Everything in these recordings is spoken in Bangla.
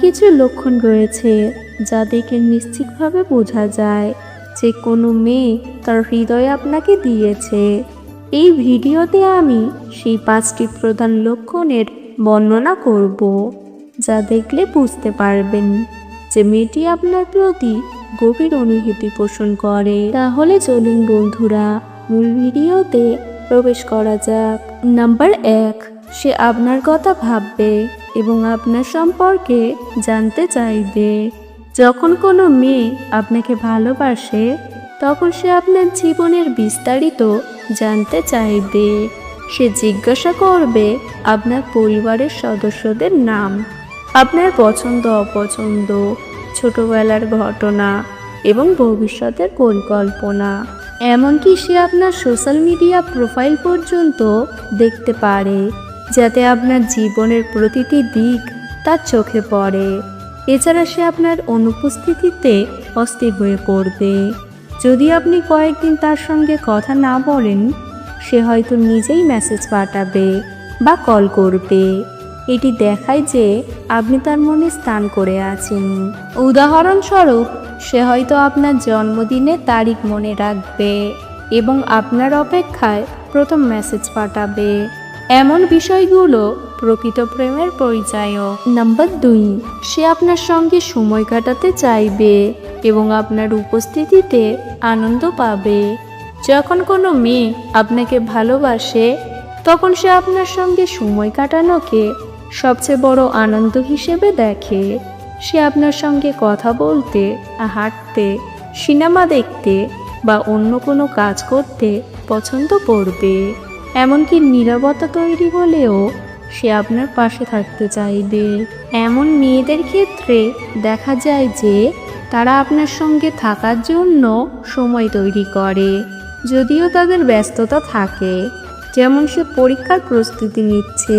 কিছু লক্ষণ রয়েছে যা দেখে নিশ্চিতভাবে বোঝা যায় যে কোনো মেয়ে তার হৃদয় আপনাকে দিয়েছে। এই ভিডিওতে আমি সেই পাঁচটি প্রধান লক্ষণের বর্ণনা করব যা দেখলে বুঝতে পারবেন। যে মেয়েটি আপনার প্রতি গভীর অনুভূতি পোষণ করে। তাহলে চলুন বন্ধুরা, মূল ভিডিওতে প্রবেশ করা যাক। নাম্বার এক, সে আপনার কথা ভাববে। এবং আপনার সম্পর্কে জানতে চাইবে। যখন কোনো মেয়ে আপনাকে ভালোবাসে, তখন সে আপনার জীবনের বিস্তারিত জানতে চাইবে। সে জিজ্ঞাসা করবে আপনার পরিবারের সদস্যদের নাম, আপনার পছন্দ, অপছন্দ, ছোটবেলার ঘটনা এবং ভবিষ্যতের পরিকল্পনা। এমনকি সে আপনার সোশ্যাল মিডিয়া প্রোফাইল পর্যন্ত দেখতে পারে। যাতে আপনার জীবনের প্রতিটি দিক তার চোখে পড়ে। এছাড়া সে আপনার অনুপস্থিতিতে অস্থির হয়ে পড়বে। যদি আপনি কয়েকদিন তার সঙ্গে কথা না বলেন, সে হয়তো নিজেই মেসেজ পাঠাবে বা কল করবে। এটি দেখায় যে আপনি তার মনে স্থান করে আছেন। উদাহরণস্বরূপ, সে হয়তো আপনার জন্মদিনের তারিখ মনে রাখবে এবং আপনার অপেক্ষায় প্রথম মেসেজ পাঠাবে। এমন বিষয়গুলো প্রকৃত প্রেমের পরিচয়ক নাম্বার দুই, সে আপনার সঙ্গে সময় কাটাতে চাইবে এবং আপনার উপস্থিতিতে আনন্দ পাবে। যখন কোনো মেয়ে আপনাকে ভালোবাসে, তখন সে আপনার সঙ্গে সময় কাটানোকে সবচেয়ে বড় আনন্দ হিসেবে দেখে। সে আপনার সঙ্গে কথা বলতে, হাঁটতে, সিনেমা দেখতে বা অন্য কোনো কাজ করতে পছন্দ করবে। এমনকি নিরবতা তৈরি হলেও সে আপনার পাশে থাকতে চাইবে। এমন মেয়েদের ক্ষেত্রে দেখা যায় যে তারা আপনার সঙ্গে থাকার জন্য সময় তৈরি করে, যদিও তাদের ব্যস্ততা থাকে। যেমন সে পরীক্ষার প্রস্তুতি নিচ্ছে,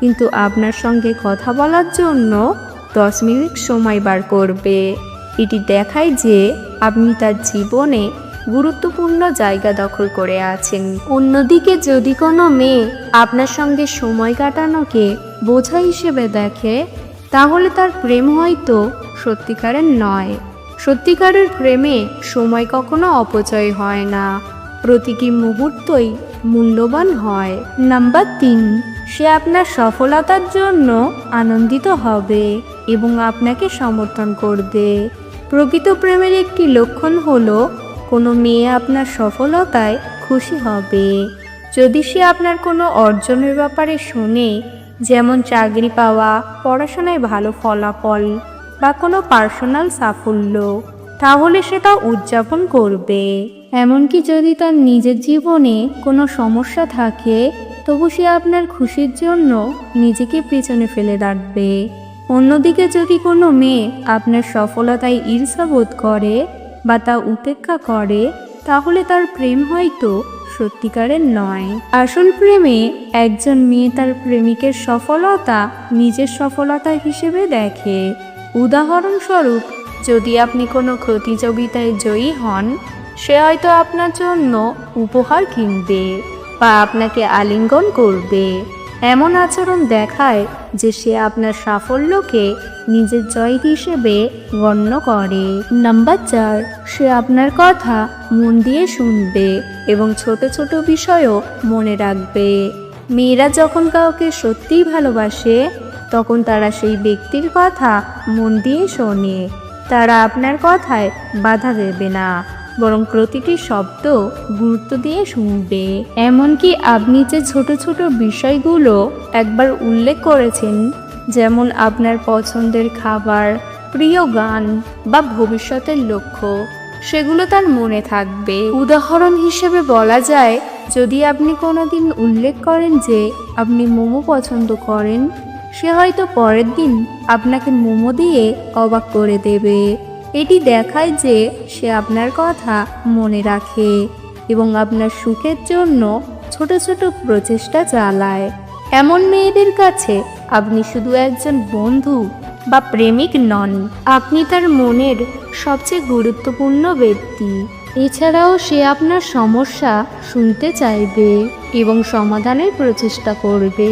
কিন্তু আপনার সঙ্গে কথা বলার জন্য দশ মিনিট সময় বার করবে। এটি দেখায় যে আপনি তার জীবনে গুরুত্বপূর্ণ জায়গা দখল করে আছেন। অন্যদিকে যদি কোনো মেয়ে আপনার সঙ্গে সময় কাটানোকে বোঝা হিসেবে দেখে, তাহলে তার প্রেম হয়তো সত্যিকারের নয়। সত্যিকারের প্রেমে সময় কখনো অপচয় হয় না। প্রতিটি মুহূর্তই মূল্যবান হয়। নাম্বার তিন, সে আপনার সফলতার জন্য আনন্দিত হবে এবং আপনাকে সমর্থন করবে। প্রকৃত প্রেমের একটি লক্ষণ হলো কোনো মেয়ে আপনার সফলতায় খুশি হবে। যদি সে আপনার কোনো অর্জনের ব্যাপারে শোনে, যেমন চাকরি পাওয়া, পড়াশোনায় ভালো ফলাফল বা কোনো পার্সোনাল সাফল্য, তাহলে সে তা উদযাপন করবে। এমনকি যদি তার নিজের জীবনে কোনো সমস্যা থাকে, তবু সে আপনার খুশির জন্য নিজেকে পেছনে ফেলে রাখবে। অন্যদিকে যদি কোনো মেয়ে আপনার সফলতায় ঈর্ষাবোধ করে বা তা উপেক্ষা করে, তাহলে তার প্রেম হয়তো সত্যিকারের নয়। আসল প্রেমে একজন মেয়ে তার প্রেমিকের সফলতা নিজের সফলতা হিসেবে দেখে। উদাহরণস্বরূপ, যদি আপনি কোনো প্রতিযোগিতায় জয়ী হন, সে হয়তো আপনার জন্য উপহার কিনবে বা আপনাকে আলিঙ্গন করবে। এমন আচরণ দেখায় যে সে আপনার সাফল্যকে নিজের জয় হিসেবে গণ্য করে। নাম্বার চার, সে আপনার কথা মন দিয়ে শুনবে এবং ছোট ছোট বিষয়ও মনে রাখবে। মেয়েরা যখন কাউকে সত্যিই ভালোবাসে, তখন তারা সেই ব্যক্তির কথা মন দিয়ে শোনে। তারা আপনার কথায় বাধা দেবে না। বরং প্রতিটি শব্দ গুরুত্ব দিয়ে শুনবে। এমনকি আপনি যে ছোট ছোট বিষয়গুলো একবার উল্লেখ করেছেন, যেমন আপনার পছন্দের খাবার, প্রিয় গান বা ভবিষ্যতের লক্ষ্য, সেগুলো তার মনে থাকবে। উদাহরণ হিসেবে বলা যায়, যদি আপনি কোনোদিন উল্লেখ করেন যে আপনি মোমো পছন্দ করেন, সে হয়তো পরের দিন আপনাকে মোমো দিয়ে অবাক করে দেবে। এটি দেখায় যে সে আপনার কথা মনে রাখে এবং আপনার সুখের জন্য ছোট ছোট প্রচেষ্টা চালায়। এমন মেয়েদের কাছে আপনি শুধু একজন বন্ধু বা প্রেমিক নন, আপনি তার মনের সবচেয়ে গুরুত্বপূর্ণ ব্যক্তি। এছাড়াও সে আপনার সমস্যা শুনতে চাইবে এবং সমাধানের প্রচেষ্টা করবে।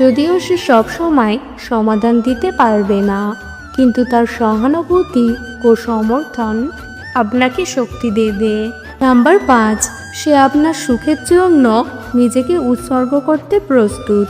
যদিও সে সবসময় সমাধান দিতে পারবে না, কিন্তু তার সহানুভূতি ও সমর্থন আপনাকে শক্তি দেবে। নাম্বার পাঁচ, সে আপনার সুখের জন্য নিজেকে উৎসর্গ করতে প্রস্তুত।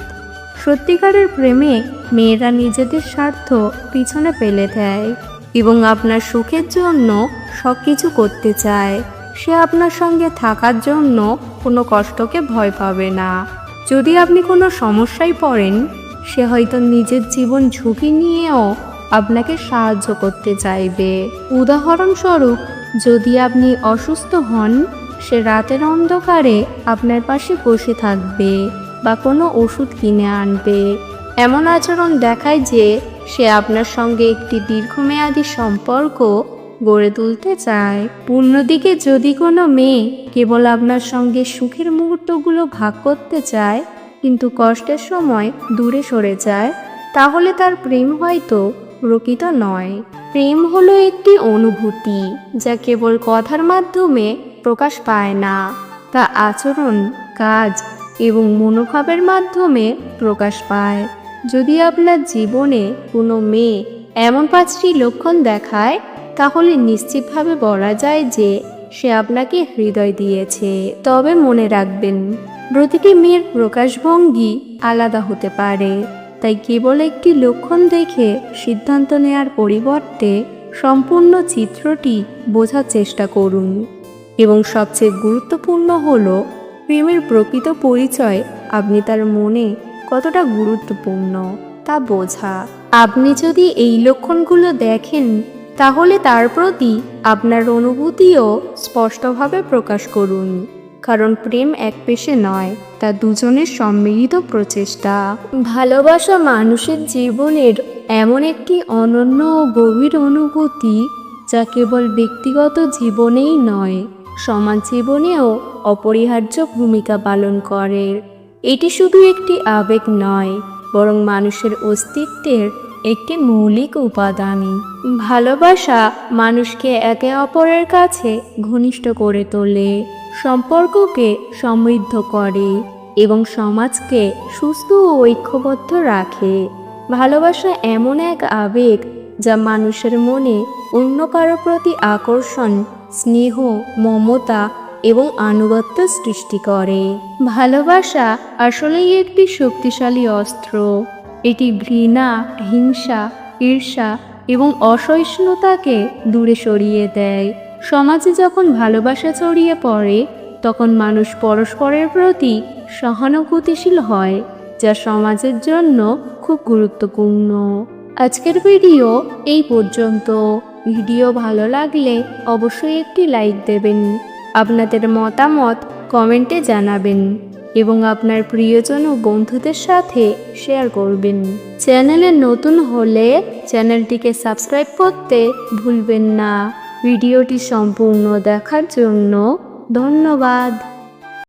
সত্যিকারের প্রেমে মেয়েরা নিজেদের স্বার্থ পিছনে ফেলে দেয় এবং আপনার সুখের জন্য সব কিছু করতে চায়। সে আপনার সঙ্গে থাকার জন্য কোনো কষ্টকে ভয় পাবে না। যদি আপনি কোনো সমস্যায় পড়েন, সে হয়তো নিজের জীবন ঝুঁকি নিয়েও আপনাকে সাহায্য করতে চাইবে। উদাহরণস্বরূপ, যদি আপনি অসুস্থ হন, সে রাতের অন্ধকারে আপনার পাশে বসে থাকবে বা কোনো ওষুধ কিনে আনবে। এমন আচরণ দেখায় যে সে আপনার সঙ্গে একটি দীর্ঘমেয়াদী সম্পর্ক গড়ে তুলতে চায়। অন্যদিকে, যদি কোনো মেয়ে কেবল আপনার সঙ্গে সুখের মুহূর্তগুলো ভাগ করতে চায়, কিন্তু কষ্টের সময় দূরে সরে যায়, তাহলে তার প্রেম হয়তো প্রকৃত নয়। প্রেম হলো একটি অনুভূতি যা কেবল কথার মাধ্যমে প্রকাশ পায় না। তা আচরণ, কাজ এবং মনোভাবের মাধ্যমে প্রকাশ পায়। যদি আপনার জীবনে কোনো মেয়ে এমন পাঁচটি লক্ষণ দেখায়, তাহলে নিশ্চিতভাবে বলা যায় যে সে আপনাকে হৃদয় দিয়েছে। তবে মনে রাখবেন, প্রতিটি মেয়ের প্রকাশভঙ্গি আলাদা হতে পারে। তাই কেবল একটি লক্ষণ দেখে সিদ্ধান্ত নেয়ার পরিবর্তে সম্পূর্ণ চিত্রটি বোঝার চেষ্টা করুন। এবং সবচেয়ে গুরুত্বপূর্ণ হল প্রেমের প্রকৃত পরিচয় আপনি তার মনে কতটা গুরুত্বপূর্ণ তা বোঝা। আপনি যদি এই লক্ষণগুলো দেখেন, তাহলে তার প্রতি আপনার অনুভূতিও স্পষ্টভাবে প্রকাশ করুন। কারণ প্রেম এক পেশে নয়, তা দুজনের সম্মিলিত প্রচেষ্টা। ভালোবাসা মানুষের জীবনের এমন একটি অনন্য ও গভীর অনুভূতি যা কেবল ব্যক্তিগত জীবনেই নয় সমাজ জীবনেও অপরিহার্য ভূমিকা পালন করে। এটি শুধু একটি আবেগ নয়, বরং মানুষের অস্তিত্বের একটি মৌলিক উপাদান ভালোবাসা মানুষকে একে অপরের কাছে ঘনিষ্ঠ করে তোলে, সম্পর্ককে সমৃদ্ধ করে এবং সমাজকে সুস্থ ও ঐক্যবদ্ধ রাখে। ভালোবাসা এমন এক আবেগ যা মানুষের মনে অন্য কারও প্রতি আকর্ষণ, স্নেহ, মমতা এবং আনুগত্য সৃষ্টি করে। ভালোবাসা আসলেই একটি শক্তিশালী অস্ত্র। এটি ঘৃণা, হিংসা, ঈর্ষা এবং অসহিষ্ণুতাকে দূরে সরিয়ে দেয়। সমাজে যখন ভালোবাসা ছড়িয়ে পড়ে, তখন মানুষ পরস্পরের প্রতি সহানুভূতিশীল হয়, যা সমাজের জন্য খুব গুরুত্বপূর্ণ। আজকের ভিডিও এই পর্যন্ত। ভিডিও ভালো লাগলে অবশ্যই একটি লাইক দেবেন। আপনাদের মতামত কমেন্টে জানাবেন। এবং আপনার প্রিয়জন ও বন্ধুদের সাথে শেয়ার করবেন। চ্যানেলে নতুন হলে চ্যানেলটিকে সাবস্ক্রাইব করতে ভুলবেন না। ভিডিওটি সম্পূর্ণ দেখার জন্য ধন্যবাদ।